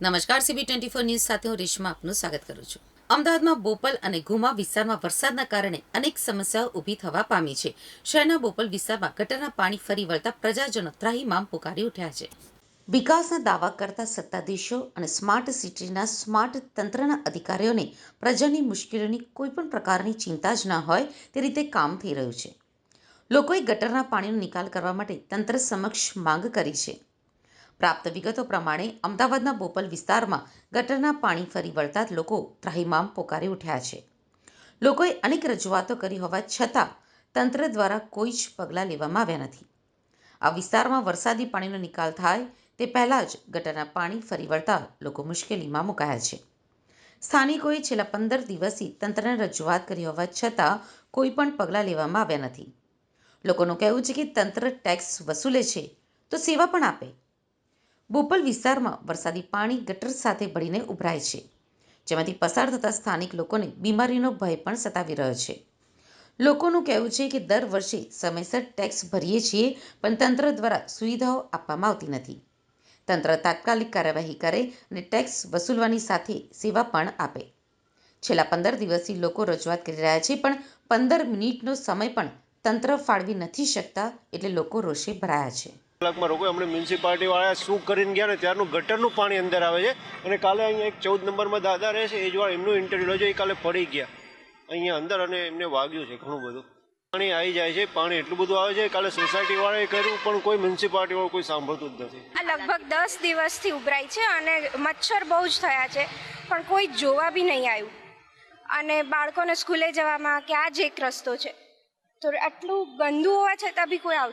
નમસ્કાર CB twenty four news સાથે હું રેશમા આપનું સ્વાગત કરું છું. અમદાવાદમાં બોપલ અને ઘુમા વિસ્તારમાં વરસાદના કારણે અનેક સમસ્યાઓ ઊભી થવા પામી છે. શહેરના બોપલ વિસ્તારમાં ગટરના પાણી ફરી વળતા પ્રજાજનો ત્રાહીમામ પુકારી ઉઠ્યા છે. વિકાસના દાવા કરતા સત્તાધીશો અને સ્માર્ટ સિટીના સ્માર્ટ તંત્રના અધિકારીઓને પ્રજાની મુશ્કેલીઓની કોઈપણ પ્રકારની ચિંતા જ ન હોય તે રીતે કામ થઈ રહ્યું છે. લોકોએ ગટરના પાણીનો નિકાલ કરવા માટે તંત્ર સમક્ષ માંગ કરી છે. પ્રાપ્ત વિગતો પ્રમાણે અમદાવાદના બોપલ વિસ્તારમાં ગટરના પાણી ફરી વળતા લોકો ત્રાહિમામ પોકારી ઉઠ્યા છે. લોકોએ અનેક રજૂઆતો કરી હોવા છતાં તંત્ર દ્વારા કોઈ જ પગલાં લેવામાં આવ્યા નથી. આ વિસ્તારમાં વરસાદી પાણીનો નિકાલ થાય તે પહેલાં જ ગટરના પાણી ફરી વળતા લોકો મુશ્કેલીમાં મુકાયા છે. સ્થાનિકોએ છેલ્લા પંદર દિવસથી તંત્રને રજૂઆત કરી હોવા છતાં કોઈ પણ પગલાં લેવામાં આવ્યા નથી. લોકોનું કહેવું છે કે તંત્ર ટેક્સ વસૂલે છે તો સેવા પણ આપે. બોપલ વિસ્તારમાં વરસાદી પાણી ગટર સાથે ભળીને ઉભરાય છે. જેમાંથી પસાર થતા સ્થાનિક લોકોને બીમારીનો ભય પણ સતાવી રહ્યો છે. લોકોનું કહેવું છે કે દર વર્ષે સમયસર ટેક્સ ભરીએ છીએ, પણ તંત્ર દ્વારા સુવિધાઓ આપવામાં આવતી નથી. તંત્ર તાત્કાલિક કાર્યવાહી કરે અને ટેક્સ વસૂલવાની સાથે સેવા પણ આપે. છેલ્લા પંદર દિવસથી લોકો રજૂઆત કરી રહ્યા છે, પણ પંદર મિનિટનો સમય પણ તંત્ર ફાળવી નથી શકતા એટલે લોકો રોષે ભરાયા છે. કલાકમાં રોકો. અમને મ્યુનિસિપાલિટી વાળા શું કરીને ગયા ને ત્યારનું ગટરનું પાણી અંદર આવે છે. અને કાલે અહીંયા એક ચૌદ નંબરમાં દાદા રહે છે, એ જ વાર એમનું ઇન્ટરવ્યુ લેજો એ કાલે પડી ગયા. અહીંયા અંદર અને એમને વાગ્યું છે ઘણું બધું. પાણી આવી જાય છે, પાણી એટલું બધું આવે છે, કાલે સોસાયટી વાળાએ કર્યું, પણ કોઈ મ્યુનિસિપાલિટી વાળું કોઈ સાંભળતું જ નથી. આ લગભગ દસ દિવસથી ઉભરાય છે અને મચ્છર બહુ જ થયા છે, પણ કોઈ જોવા બી નહીં આવ્યું. અને બાળકોને સ્કૂલે જવામાં કે આ જ એક રસ્તો છે. તો આટલું ગંદુ હોવા છતાં બી કોઈ આવતું